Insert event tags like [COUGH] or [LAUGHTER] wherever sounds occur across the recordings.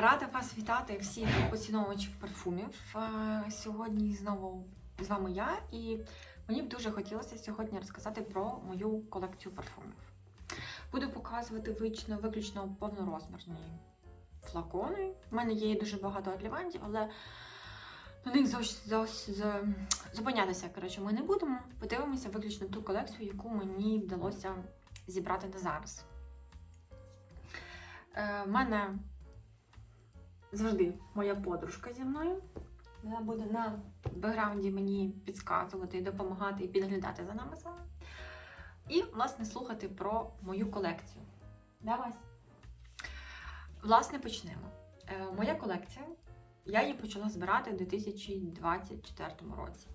Рада вас вітати всіх поціновувачів парфумів. Сьогодні знову з вами я, і мені б дуже хотілося сьогодні розказати про мою колекцію парфумів. Буду показувати вично, виключно повнорозмірні флакони. У мене є дуже багато адлівантів, але на них зупинятися коротше, ми не будемо. Подивимося виключно ту колекцію, яку мені вдалося зібрати на зараз. Е, мене завжди моя подружка зі мною. Вона буде на бекграунді мені підказувати, і допомагати і підглядати за нами вами. І, власне, слухати про мою колекцію. Давай. Власне, почнемо. Е, моя колекція. Я її почала збирати у 2024 році.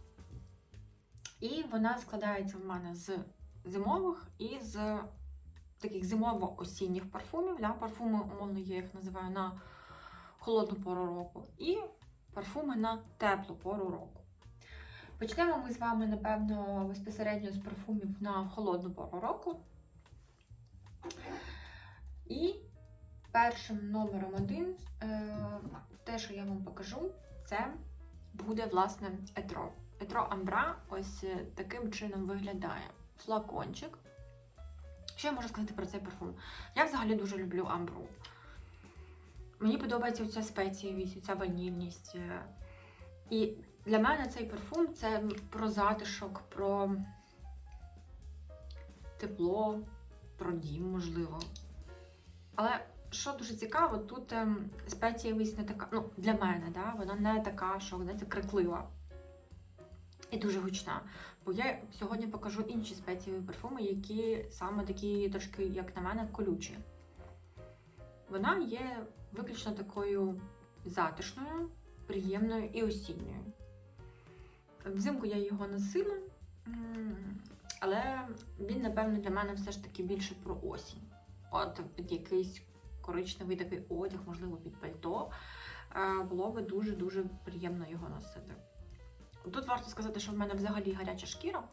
І вона складається в мене з зимових і з таких зимово-осінніх парфумів. Да? Парфуми, умовно, я їх називаю на холодну пору року, і парфуми на теплу пору року. Почнемо ми з вами, напевно, безпосередньо з парфумів на холодну пору року. І першим номером один, е, те, що я вам покажу, це буде, власне, етро. Етро Амбра ось е, таким чином виглядає флакончик. Що я можу сказати про цей парфум? Я взагалі дуже люблю амбру. Мені подобається ця спецієвість, ця ванільність. е. І для мене цей парфум це про затишок, про тепло, про дім, можливо. Але що дуже цікаво, тут ем, спецієвість не така, ну, для мене, да, вона не така, що знаєте, криклива і дуже гучна. Бо я сьогодні покажу інші спецієві парфуми, які саме такі трошки, як на мене, колючі. Вона є виключно такою затишною, приємною і осінньою. Взимку я його носила, але він, напевно, для мене все ж таки більше про осінь. От під якийсь коричневий такий одяг, можливо, під пальто, е, було би дуже-дуже приємно його носити. Тут варто сказати, що в мене взагалі гаряча шкіра,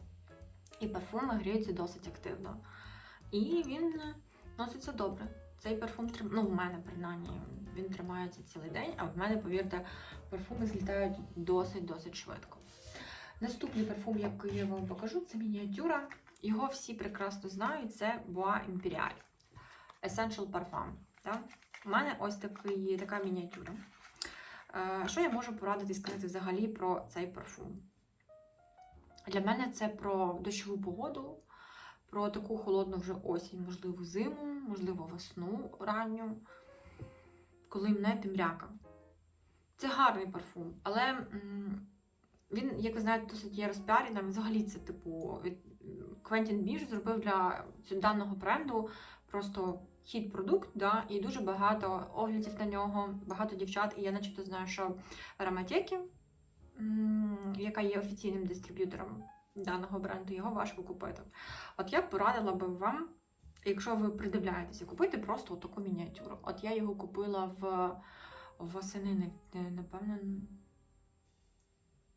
і парфуми гріються досить активно. І він носиться добре. Цей парфум ну, в мене принаймні він тримається цілий день, а в мене, повірте, парфуми злітають досить-досить швидко. Наступний парфум, який я вам покажу, це мініатюра. Його всі прекрасно знають, це Bois Imperial Essential Parfum. Да? У мене ось такий, така мініатюра. Е, Що я можу порадити сказати взагалі про цей парфум? Для мене це про дощову погоду, про таку холодну вже осінь, можливо, зиму, можливо, весну ранню, коли мене темряка. Це гарний парфум, але він, як ви знаєте, досить є розпіарений. Взагалі, це типу Квентін Біж зробив для даного бренду просто хіт продукт, да, і дуже багато оглядів на нього, багато дівчат. І я начебто знаю, що в яка є офіційним дистриб'ютором даного бренду, його важко купити. От я порадила би вам, якщо ви придивляєтеся, купити просто таку мініатюру. От я його купила в восени, напевно.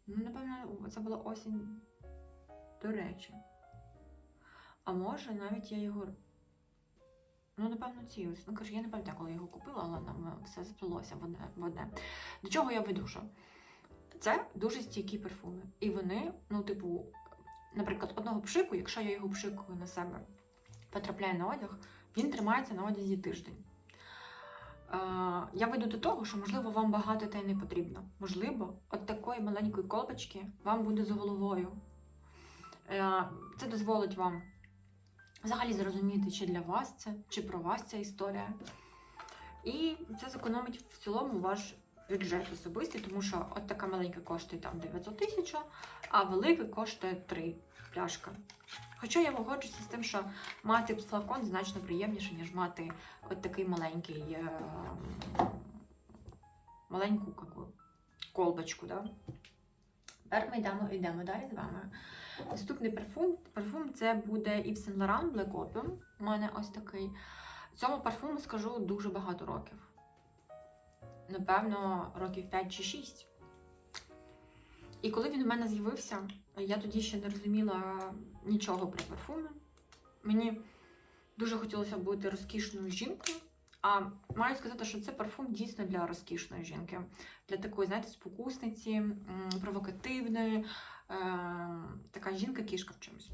Ну, напевно, це була осінь. До речі. А може, навіть я його. Ну, напевно, ці ось. Ну, кажу, я не пам'ятаю, коли я його купила, але нам все одне, в одне. До чого я веду? що Це дуже стійкі парфуми. І вони, ну, типу, наприклад, одного пшику, якщо я його пшикую на себе, потрапляє на одяг, він тримається на одязі тиждень. Е, я веду до того, що, можливо, вам багато та й не потрібно. Можливо, от такої маленької колбочки вам буде з головою. Е, Це дозволить вам взагалі зрозуміти, чи для вас це, чи про вас ця історія. І це зекономить в цілому ваш бюджет особистий, тому що от така маленька коштує там 900 тисяч, а велика коштує 3 пляшка. Хоча я погоджуся з тим, що мати флакон значно приємніше, ніж мати от такий маленький е, маленьку каку, колбочку. Да? Тепер ми йдемо, йдемо далі з вами. Наступний парфум. Парфум це буде Yves Saint Laurent Black Opium. У мене ось такий. Цьому парфуму скажу дуже багато років. Напевно, років 5 чи 6. І коли він у мене з'явився, я тоді ще не розуміла нічого про парфуми. Мені дуже хотілося бути розкішною жінкою, А маю сказати, що це парфум дійсно для розкішної жінки, для такої, знаєте, спокусниці, провокативної, е, така жінка-кішка в чомусь.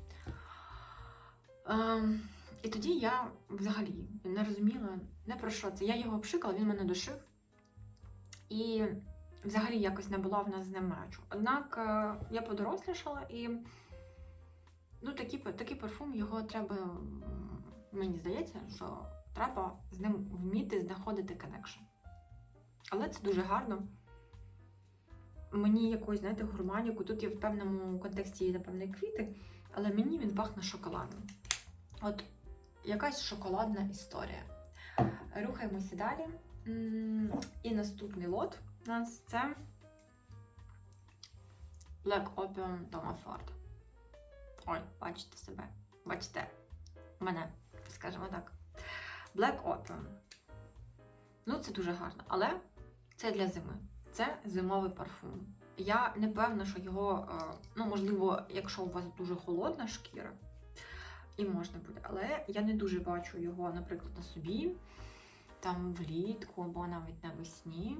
Е, і тоді я взагалі не розуміла, не про що це. Я його обшикала, він мене душив. І взагалі якось не була в нас з ним мечу. Однак е, я подорослішала і ну, такий, такий парфум його треба, мені здається, що треба з ним вміти знаходити коннекшн. Але це дуже гарно. Мені якось, знаєте, гурманіку, тут є в певному контексті, напевно, квіти, але мені він пахне шоколадом. От якась шоколадна історія. Рухаємося далі. І наступний лот у нас це Black Opium Тома Форд. Ой, бачите себе. Бачите мене, скажімо так. Black Opium. Ну, це дуже гарно, але це для зими. Це зимовий парфум. Я не певна, що його, е, ну, можливо, якщо у вас дуже холодна шкіра, і можна буде, але я не дуже бачу його, наприклад, на собі, там влітку або навіть навесні.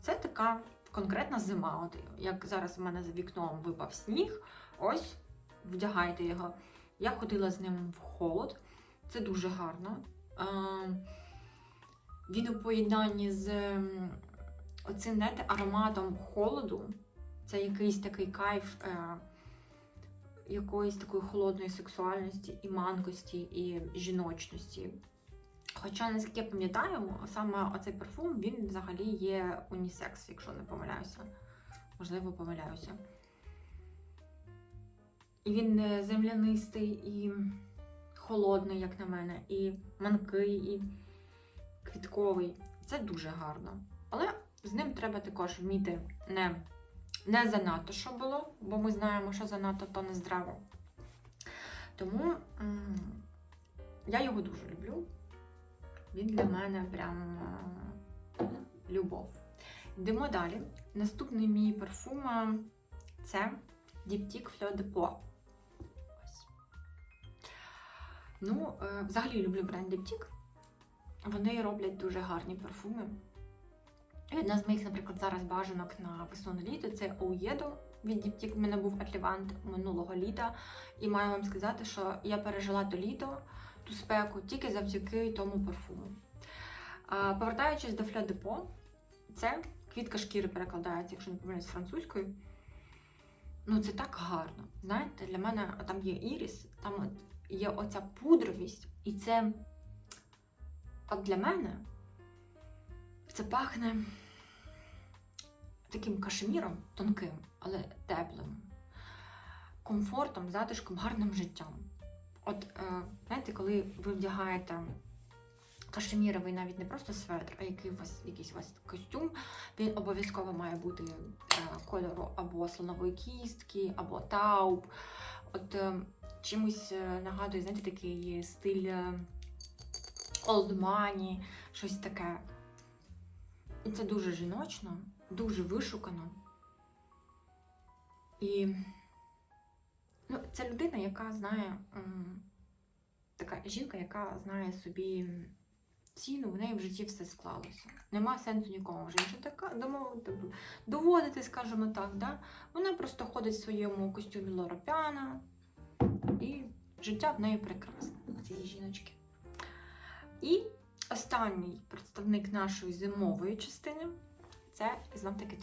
Це така конкретна зима. От як зараз у мене за вікном випав сніг, ось вдягайте його. Я ходила з ним в холод, це дуже гарно. Він у поєднанні з оцим знаєте, ароматом холоду. Це якийсь такий кайф е, якоїсь такої холодної сексуальності, і манкості, і жіночності. Хоча, наскільки я пам'ятаю, саме оцей парфум він взагалі є унісекс, якщо не помиляюся. Можливо, помиляюся. І він е, землянистий і холодний, як на мене, і манкий, і квітковий. Це дуже гарно. Але з ним треба також вміти не, не занадто, що було, бо ми знаємо, що занадто то не здраво. Тому м, я його дуже люблю. Він для мене прям е, любов. Йдемо далі. Наступний мій парфум е, це Diptyque Fleur de Peau. Ось. Ну, е, взагалі люблю бренд Diptyque. Вони роблять дуже гарні парфуми. І Одна з моїх, наприклад, зараз бажанок на весну літо це Оуєдо від Diptyque. У мене був атлівант минулого літа. І маю вам сказати, що я пережила то літо, спеку тільки завдяки тому парфуму. Повертаючись до Фля Депо, це квітка шкіри перекладається, якщо не помиляюсь, французькою. Ну, це так гарно. Знаєте, для мене там є іріс, там є оця пудровість, і це от для мене це пахне таким кашеміром тонким, але теплим, комфортом, затишком, гарним життям. От, е, знаєте, коли ви вдягаєте кашеміровий навіть не просто светр, а який у вас, якийсь у вас костюм, він обов'язково має бути е, кольору або слонової кістки, або тауб. От е, чимось нагадує, знаєте, такий стиль old money, щось таке. І це дуже жіночно, дуже вишукано. І ну, це людина, яка знає, така жінка, яка знає собі ціну, в неї в житті все склалося. Нема сенсу нікому вже така доводити, скажімо так. Да? Вона просто ходить в своєму костюмі Лора Піана, і життя в неї прекрасне, цієї жіночки. І останній представник нашої зимової частини це знов таки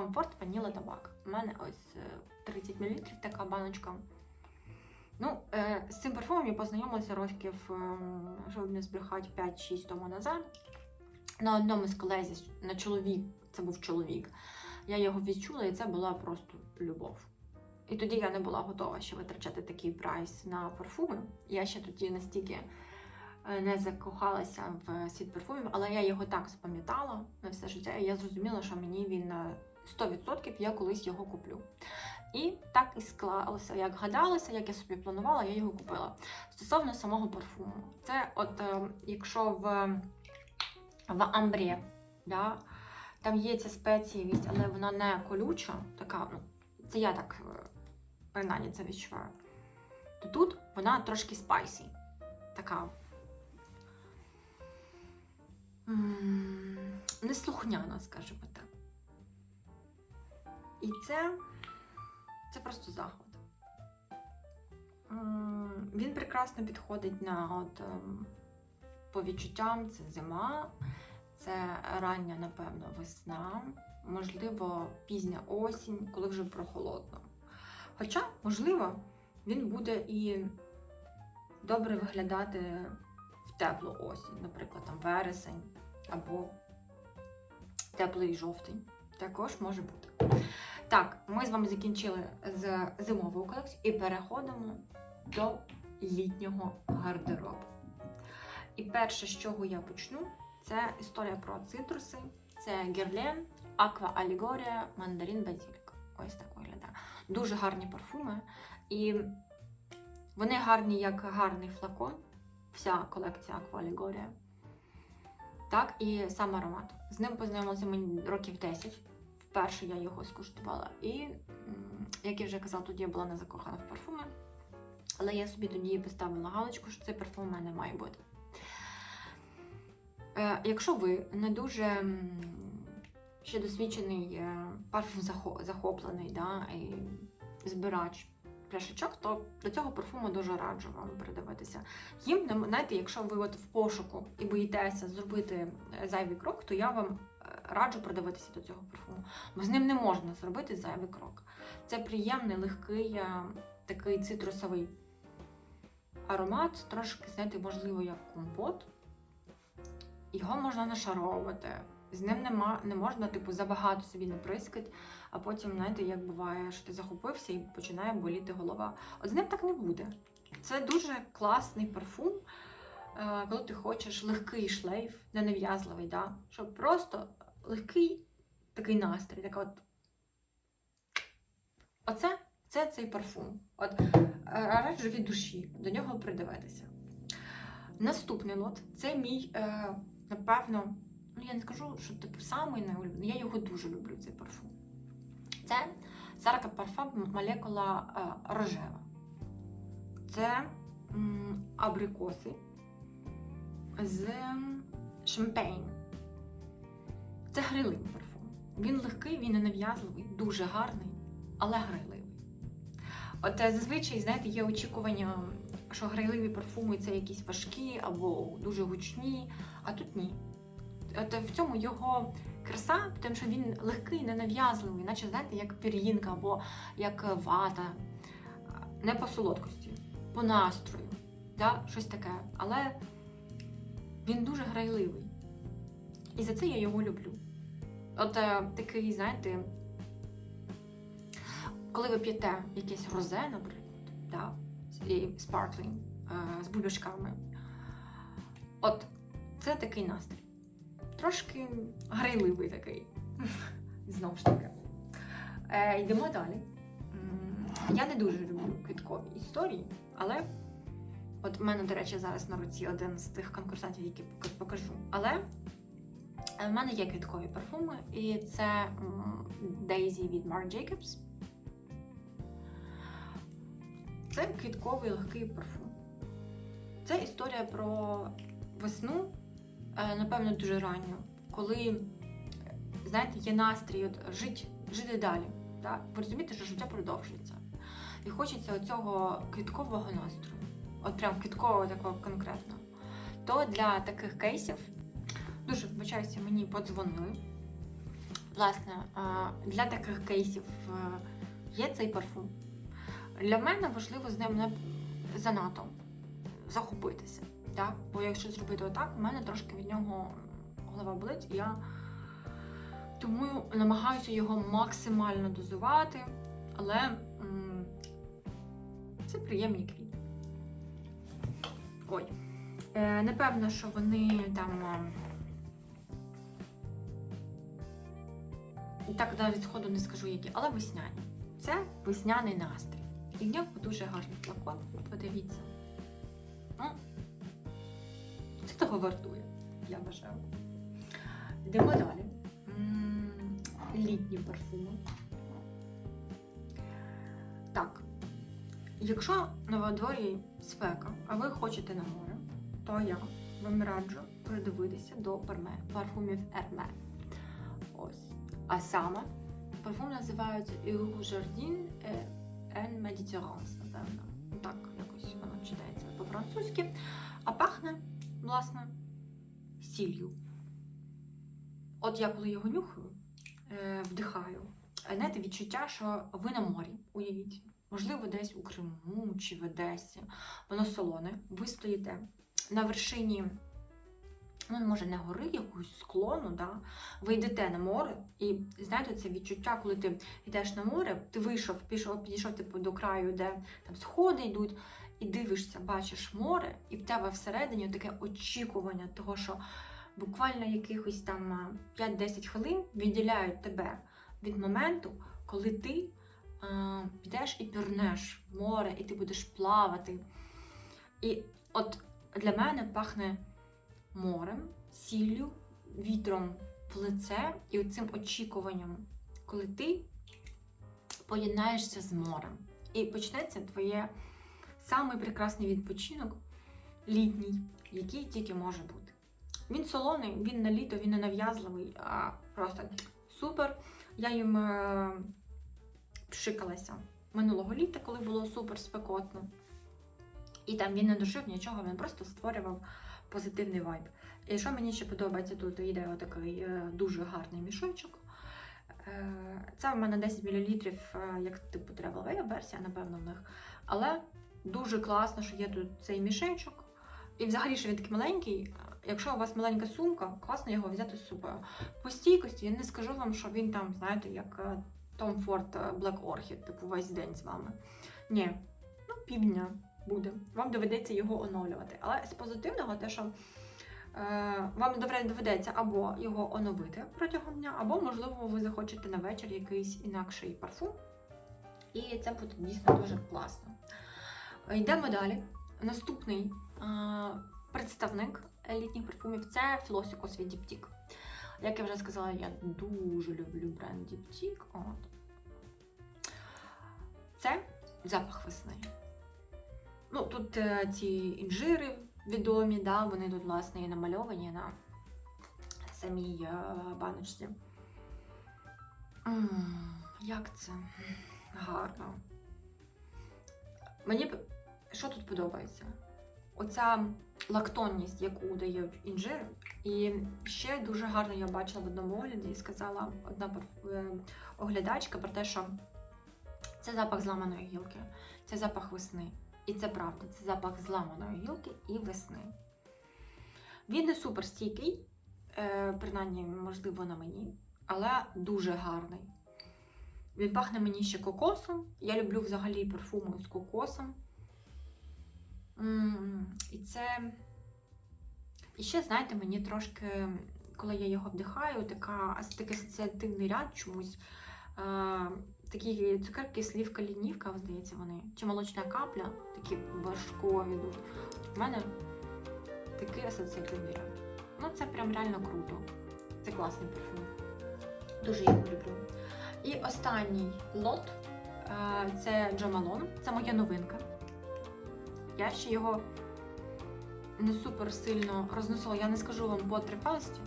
Ford Vanilla табак. У мене ось е, 30 мл така баночка. Ну, е, з цим парфумом я познайомилася років, е, щоб не збрехати 5-6 тому назад. На одному з колезі, на чоловік, це був чоловік. Я його відчула, і це була просто любов. І тоді я не була готова ще витрачати такий прайс на парфуми. Я ще тоді настільки е, не закохалася в світ парфумів, але я його так запам'ятала на все життя, і я зрозуміла, що мені він 100% я колись його куплю. І так і склалося, як гадалося, як я собі планувала, я його купила. Стосовно самого парфуму, це от е, якщо в, в амбрі, да, там є ця спеціївість, але вона не колюча, така, ну, це я так е, принаймні це відчуваю. То тут вона трошки спайсі. Така. неслухняна, скажімо так. І це, це просто. М, Він прекрасно підходить на от, ем, по відчуттям це зима, це рання, напевно, весна, можливо, пізня осінь, коли вже прохолодно. Хоча, можливо, він буде і добре виглядати в теплу осінь, наприклад, там вересень або теплий жовтень. Також може бути. Так, ми з вами закінчили з зимовою колекцією і переходимо до літнього гардеробу. І перше, з чого я почну, це історія про цитруси. Це Герлен, Аква Алігорія, Мандарин Базілік. Ось так виглядає. Дуже гарні парфуми. І вони гарні як гарний флакон. Вся колекція Аква Алігорія. Так, і сам аромат. З ним познайомилася мені років 10. Вперше я його скуштувала. І, як я вже казала, тоді я була не закохана в парфуми. Але я собі тоді поставила галочку, що цей парфум у мене має бути. Е, якщо ви не дуже ще досвідчений е, парфум захоплений, да, і збирач пляшечок, то до цього парфуму дуже раджу вам придивитися. Їм, знаєте, якщо ви от в пошуку і боїтеся зробити е, зайвий крок, то я вам е, раджу придивитися до цього парфуму. Бо з ним не можна зробити зайвий крок. Це приємний, легкий, е, такий цитрусовий аромат, трошки, знаєте, можливо, як компот. Його можна нашаровувати. З ним нема, не можна, типу, забагато собі не прискати, а потім, знаєте, як буває, що ти захопився і починає боліти голова. От з ним так не буде. Це дуже класний парфум, е, коли ти хочеш легкий шлейф, ненав'язливий, да? щоб просто легкий такий настрій. Так от. Оце це цей парфум. От е, раджу від душі до нього придивитися. Наступний лот це мій, е, напевно, ну я не скажу, що типу самий найулюблений. Я його дуже люблю, цей парфум. Це Сарка Парфам молекула е, рожева. Це абрикоси з шампейн. Це грайливий парфум. Він легкий, він ненав'язливий, дуже гарний, але грайливий. От е, зазвичай, знаєте, є очікування, що грайливі парфуми це якісь важкі або дуже гучні, а тут ні. От в цьому його краса, тому що він легкий, ненав'язливий, наче знаєте, як пір'їнка або як вата. Не по солодкості, по настрою, да? щось таке. Але він дуже грайливий. І за це я його люблю. От е, такий, знаєте, коли ви п'єте якесь розе, наприклад, да, і sparkling, е, з бульбашками, от це такий настрій. Трошки грайливий такий. [LAUGHS] Знову ж таки. Е, йдемо далі. Я не дуже люблю квіткові історії, але от в мене, до речі, зараз на руці один з тих конкурсантів, які пок- покажу. Але в мене є квіткові парфуми, і це Daisy від Marc Jacobs. Це квітковий легкий парфум. Це історія про весну, напевно, дуже ранню, коли, знаєте, є настрій от, жити, жити далі. Так? Ви розумієте, що життя продовжується. І хочеться цього квіткового настрою, от прям квіткового такого конкретно. То для таких кейсів, дуже вибачаюся, мені подзвонили. Власне, е, для таких кейсів е, є цей парфум. Для мене важливо з ним занадто захопитися. Так? Бо якщо зробити отак, у мене трошки від нього голова болить, і я тому намагаюся його максимально дозувати, але м, це приємні квіти. Ой. Е, напевно, що вони там. е, Так навіть сходу не скажу які, але весняні. Це весняний настрій. І в нього дуже гарний флакон. Подивіться. Того вартує, я вважаю. Йдемо далі. Літні парфуми. Так. Якщо на дворі спека, а ви хочете на море, то я вам раджу придивитися до парфумів Hermès. Ось. А саме парфум називається Eau Jardin en Méditerrance, напевно. Так, якось воно читається по-французьки. А пахне, власне, сіллю. От я коли його нюхаю, е, вдихаю, е, знаєте, відчуття, що ви на морі, уявіть. Можливо, десь у Криму чи в Одесі. Воно солоне. Ви стоїте на вершині, ну, може, не гори, якусь склону, да? ви йдете на море, і знаєте, це відчуття, коли ти йдеш на море, ти вийшов, пішов, підійшов типу, до краю, де там сходи йдуть, і дивишся, бачиш море, і в тебе всередині таке очікування того, що буквально якихось там 5-10 хвилин відділяють тебе від моменту, коли ти підеш і пірнеш в море, і ти будеш плавати. І от для мене пахне морем, сіллю, вітром в лице і оцим очікуванням, коли ти поєднаєшся з морем. І почнеться твоє самий прекрасний відпочинок літній, який тільки може бути. Він солоний, він на літо, він не нав'язливий, а просто супер. Я їм е, пшикалася минулого літа, коли було супер спекотно. І там він не душив нічого, він просто створював позитивний вайб. І що мені ще подобається, тут йде отакий е, дуже гарний мішочок. Е, Це в мене 10 мл, е, як типу travel версія, напевно, в них. Але дуже класно, що є тут цей мішечок. І взагалі, що він такий маленький. Якщо у вас маленька сумка, класно його взяти з собою. По стійкості я не скажу вам, що він там, знаєте, як е, Tom Ford е, Black Orchid, типу весь день з вами. Ні, ну півдня буде. Вам доведеться його оновлювати. Але з позитивного, те, що е, вам доведеться або його оновити протягом дня, або, можливо, ви захочете на вечір якийсь інакший парфум. І це буде дійсно дуже класно. Йдемо далі. Наступний е, представник літніх парфумів це Флосікос від Діптік. Як я вже сказала, я дуже люблю бренд Діптік. Це запах весни. Ну, тут е, ці інжири відомі, да, вони тут, власне, і намальовані на самій е, баночці. М, як це гарно. Мені що тут подобається? Оця лактонність, яку дають інжири. І ще дуже гарно я бачила в одному огляді і сказала одна е, оглядачка про те, що це запах зламаної гілки, це запах весни. І це правда, це запах зламаної гілки і весни. Він не супер стійкий, е, принаймні, можливо, на мені, але дуже гарний. Він пахне мені ще кокосом. Я люблю взагалі парфуми з кокосом. І це. І ще, знаєте, мені трошки, коли я його вдихаю, така, такий асоціативний ряд чомусь. Е, такі цукерки слівка лінівка, здається, вони. Чи молочна капля, такі важкові. дуже. У мене такий асоціативний ряд. Ну, це прям реально круто. Це класний парфюм. Дуже його люблю. І останній лот е, це Джо Малон. Це моя новинка. Я ще його не супер сильно розносила. Я не скажу вам по тривалості.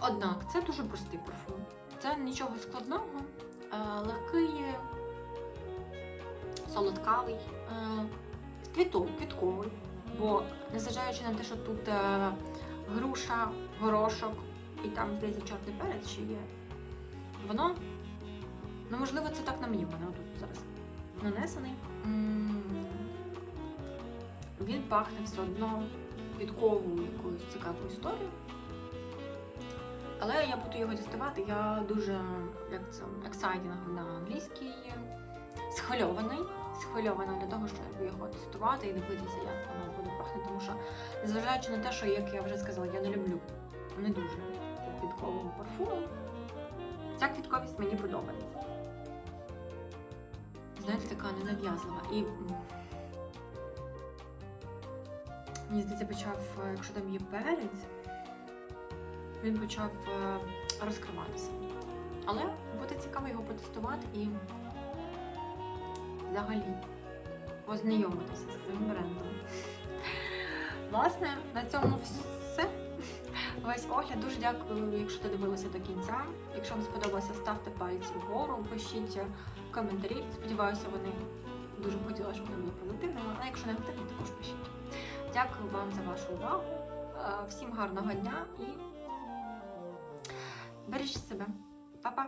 Однак це дуже простий парфум. Це нічого складного, е, легкий, солодкавий, е, квітов, квітковий. Бо незважаючи на те, що тут е, груша, горошок і там здається чорний перець ще є, воно, ну можливо, це так на мені воно тут зараз нанесений. Він пахне все одно квітковою якоюсь цікавою історією. Але я буду його діставати. Я дуже як це exciting на англійській, схвильований. Схвильована для того, щоб його тестувати і дивитися, як воно буде пахнути. Тому що, незважаючи на те, що, як я вже сказала, я не люблю не дуже квіткового парфуму. Ця квітковість мені подобається. Знаєте, така ненав'язлива. І мені здається, почав, е, якщо там є перець, він почав е, розкриватися. Але буде цікаво його потестувати і взагалі познайомитися з цим брендом. Власне, на цьому все. Весь огляд. Дуже дякую, якщо ти дивилася до кінця. Якщо вам сподобалося, ставте пальці вгору, пишіть коментарі. Сподіваюся, вони дуже б хотіла, щоб вони були позитивними. А якщо негативні, також пишіть. Дякую вам за вашу увагу. Е, Всім гарного дня і бережіть себе. Па-па!